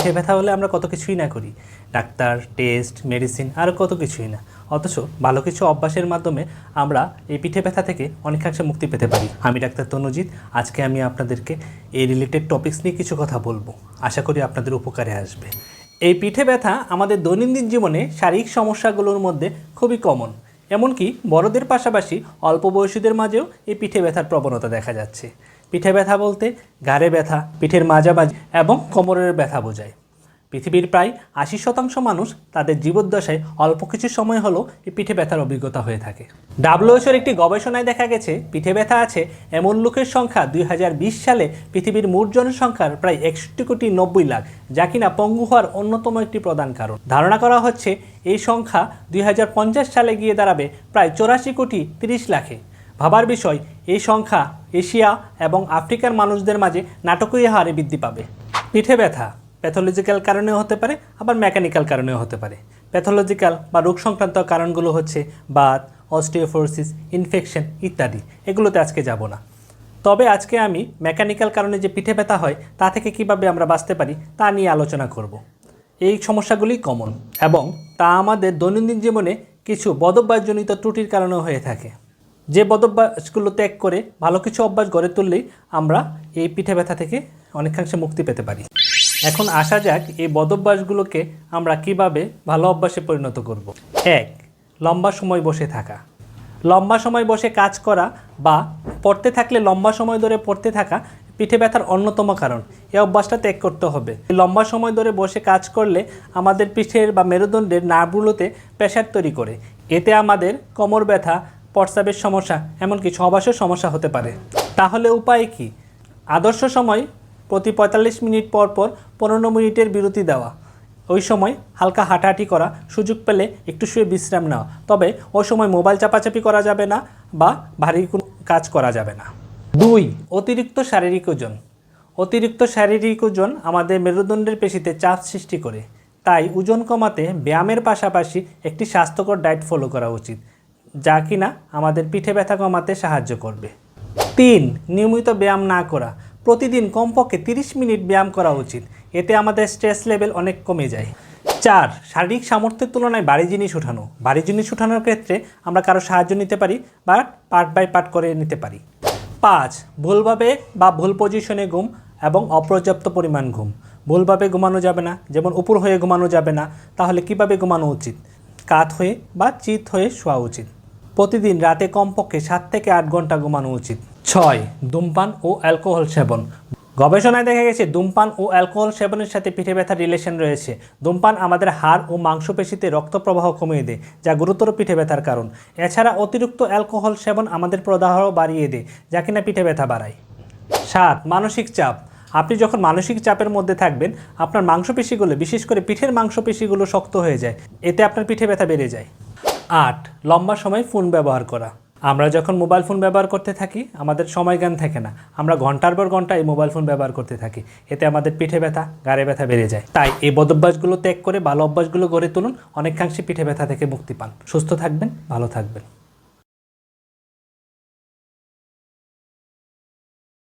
পিঠে ব্যথা হলে আমরা কত কিছুই না করি। ডাক্তার, টেস্ট, মেডিসিন, আর কত কিছুই না। অথচ ভালো কিছু অভ্যাসের মাধ্যমে আমরা এই পিঠে ব্যথা থেকে অনেকাংশে মুক্তি পেতে পারি। আমি ডাক্তার তনুজিৎ, আজকে আমি আপনাদেরকে এই রিলেটেড টপিক্স নিয়ে কিছু কথা বলব। আশা করি আপনাদের উপকারে আসবে। এই পিঠে ব্যথা আমাদের দৈনন্দিন জীবনে শারীরিক সমস্যাগুলোর মধ্যে খুবই কমন এমনকি বড়দের পাশাপাশি অল্প বয়সীদের মাঝেও এই পিঠে ব্যথার প্রবণতা দেখা যাচ্ছে। পিঠে ব্যথা বলতে ঘাড়ে ব্যথা, পিঠের মাঝামাঝি এবং কোমরের ব্যথা বোঝায়। পৃথিবীর প্রায় আশি শতাংশ মানুষ তাদের জীবদ্দশায় অল্প কিছু সময় হলেও এই পিঠে ব্যথার অভিজ্ঞতা হয়ে থাকে। ডাব্লিউএসওর একটি গবেষণায় দেখা গেছে, পিঠে ব্যথা আছে এমন লোকের সংখ্যা দুই হাজার বিশ সালে পৃথিবীর মোট জনসংখ্যার প্রায় একষট্টি কোটি নব্বই লাখ, যা কিনা পঙ্গু হওয়ার অন্যতম একটি প্রধান কারণ। ধারণা করা হচ্ছে এই সংখ্যা দুই হাজার পঞ্চাশ সালে গিয়ে দাঁড়াবে প্রায় চৌরাশি কোটি তিরিশ লাখে। ভাবার বিষয়, এই সংখ্যা এশিয়া এবং আফ্রিকার মানুষদের মাঝে নাটকীয় হারে বৃদ্ধি পাবে। পিঠে ব্যথা, প্যাথোলজিক্যাল কারণেও হতে পারে, আবার মেকানিক্যাল কারণেও হতে পারে। প্যাথোলজিক্যাল বা রোগ সংক্রান্ত কারণগুলো হচ্ছে বাত অস্টিওফোরসিস ইনফেকশন ইত্যাদি। এগুলোতে আজকে যাব না। তবে আজকে আমি মেকানিক্যাল কারণে যে পিঠে ব্যথা হয়, তা থেকে কীভাবে আমরা বাঁচতে পারি, তা নিয়ে আলোচনা করব। এই সমস্যাগুলি কমন এবং তা আমাদের দৈনন্দিন জীবনে কিছু বদভ্যাসজনিত ত্রুটির কারণেও হয়ে থাকে। যে বদভ্যাসগুলো ত্যাগ করে ভালো কিছু অভ্যাস গড়ে তুললেই আমরা এই পিঠে ব্যথা থেকে অনেকাংশে মুক্তি পেতে পারি। এখন আসা যাক এই বদভ্যাসগুলোকে আমরা কীভাবে ভালো অভ্যাসে পরিণত করব। এক, লম্বা সময় বসে থাকা। লম্বা সময় বসে কাজ করা বা পড়তে থাকলে লম্বা সময় ধরে পড়তে থাকা পিঠে ব্যথার অন্যতম কারণ। এই অভ্যাসটা ত্যাগ করতে হবে। লম্বা সময় ধরে বসে কাজ করলে আমাদের পিঠের বা মেরুদণ্ডের নার্ভগুলোতে প্রেশার তৈরি করে। এতে আমাদের কোমর ব্যথা প্রস্রাবের সমস্যা, এমনকি সবাসের সমস্যা হতে পারে। তাহলে উপায় কি? আদর্শ সময় প্রতি পঁয়তাল্লিশ মিনিট পর পর পনেরো মিনিটের বিরতি দেওয়া। ওই সময় হালকা হাঁটাহাঁটি করা, সুযোগ পেলে একটু শুয়ে বিশ্রাম নেওয়া। তবে ওই সময় মোবাইল চাপাচাপি করা যাবে না বা ভারী কোনো কাজ করা যাবে না। দুই, অতিরিক্ত শারীরিক ওজন। অতিরিক্ত শারীরিক ওজন আমাদের মেরুদণ্ডের পেশিতে চাপ সৃষ্টি করে। তাই ওজন কমাতে ব্যায়ামের পাশাপাশি একটি স্বাস্থ্যকর ডায়েট ফলো করা উচিত। যা কিনা আমাদের পিঠে ব্যথা কমাতে সাহায্য করবে। তিন, নিয়মিত ব্যায়াম না করা। প্রতিদিন কমপক্ষে তিরিশ মিনিট ব্যায়াম করা উচিত। এতে আমাদের স্ট্রেস লেভেল অনেক কমে যায়। চার, শারীরিক সামর্থ্যের তুলনায় ভারী জিনিস উঠানো ভারী জিনিস উঠানোর ক্ষেত্রে আমরা কারও সাহায্য নিতে পারি বা পার্ট বাই পার্ট করে নিতে পারি। পাঁচ, ভুলভাবে বা ভুল পজিশনে ঘুম এবং অপর্যাপ্ত পরিমাণ ঘুম। ভুলভাবে ঘুমানো যাবে না, যেমন উপর হয়ে ঘুমানো যাবে না, তাহলে কীভাবে ঘুমানো উচিত? কাত হয়ে বা চিত হয়ে শোয়া উচিত। প্রতিদিন রাতে কমপক্ষে সাত থেকে আট ঘণ্টা ঘুমানো উচিত। ছয়, ধূমপান ও অ্যালকোহল সেবন। গবেষণায় দেখা গেছে, ধূমপান ও অ্যালকোহল সেবনের সাথে পিঠে ব্যথার রিলেশন রয়েছে। ধূমপান আমাদের হাড় ও মাংসপেশিতে রক্ত প্রবাহ কমিয়ে দেয়, যা গুরুতর পিঠে ব্যথার কারণ। এছাড়া অতিরিক্ত অ্যালকোহল সেবন আমাদের প্রদাহ বাড়িয়ে দেয়, যা কিনা পিঠে ব্যথা বাড়ায়। সাত, মানসিক চাপ। আপনি যখন মানসিক চাপের মধ্যে থাকবেন, আপনার মাংসপেশিগুলো, বিশেষ করে পিঠের মাংসপেশিগুলো শক্ত হয়ে যায়। এতে আপনার পিঠে ব্যথা বেড়ে যায়। আট, লম্বা সময় ফোন ব্যবহার করা। আমরা যখন মোবাইল ফোন ব্যবহার করতে থাকি, আমাদের সময় জ্ঞান থাকে না। আমরা ঘণ্টার পর ঘণ্টা এই মোবাইল ফোন ব্যবহার করতে থাকি। এতে আমাদের পিঠে ব্যথা, গাড়ে ব্যথা বেড়ে যায়। তাই এই বদভ্যাসগুলো ত্যাগ করে, ভালো অভ্যাসগুলো গড়ে তুলুন। অনেকাংশে পিঠে ব্যথা থেকে মুক্তি পান। সুস্থ থাকবেন, ভালো থাকবেন।